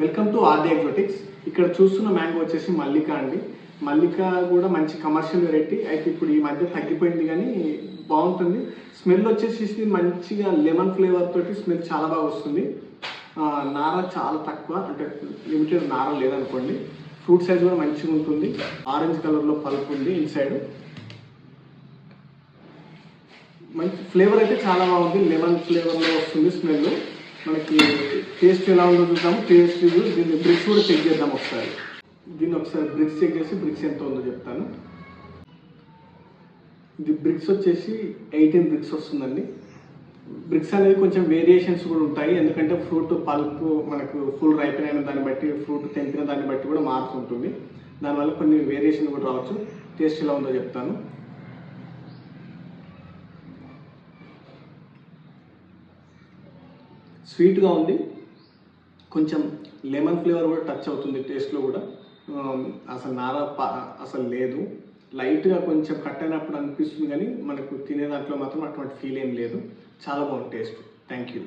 Welcome to RD ఎగ్జోటిక్స్ ఇక్కడ చూస్తున్న mango వచ్చేసి మల్లిక అండి. మల్లిక కూడా మంచి కమర్షియల్ వెరైటీ అయితే ఇప్పుడు ఈ మధ్య తగ్గిపోయింది కానీ బాగుంటుంది. స్మెల్ వచ్చేసి మంచిగా లెమన్ ఫ్లేవర్ తోటి స్మెల్ చాలా బాగా వస్తుంది. నార చాలా తక్కువ. అంటే లిమిటెడ్ నార లేదనుకోండి. ఫ్రూట్ సైజ్ కూడా మంచిగా ఉంటుంది. ఆరెంజ్ కలర్లో పల్ప్ ఉంది ఇన్సైడ్ మంచి ఫ్లేవర్ అయితే చాలా బాగుంది. లెమన్ ఫ్లేవర్లో వస్తుంది స్మెల్ మనకి టేస్ట్ ఎలా ఉందో చూద్దాము. టేస్ట్ దీన్ని బ్రిక్స్ కూడా చెక్ చేద్దాం ఒకసారి. దీన్ని ఒకసారి బ్రిక్స్ చెక్ చేసి బ్రిక్స్ ఎంత ఉందో చెప్తాను. ఇది బ్రిక్స్ వచ్చేసి ఎయిటీన్ బ్రిక్స్ వస్తుందండి. బ్రిక్స్ అనేది కొంచెం వేరియేషన్స్ కూడా ఉంటాయి. ఎందుకంటే ఫ్రూట్ పల్ప్ మనకు ఫుల్ రైపెన్ దాన్ని బట్టి ఫ్రూట్ తెంపిన దాన్ని బట్టి కూడా మారుతుంటుంది దానివల్ల కొన్ని వేరియేషన్ కూడా రావచ్చు. టేస్ట్ ఎలా ఉందో చెప్తాను. స్వీట్గా ఉంది. కొంచెం లెమన్ ఫ్లేవర్ కూడా టచ్ అవుతుంది టేస్ట్లో కూడా. అసలు నార అసలు లేదు. లైట్గా కొంచెం కట్ అయినప్పుడు అనిపిస్తుంది కానీ మనకు తినే దాంట్లో మాత్రం అటువంటి ఫీల్ ఏం లేదు. చాలా బాగుంది టేస్ట్. Thank you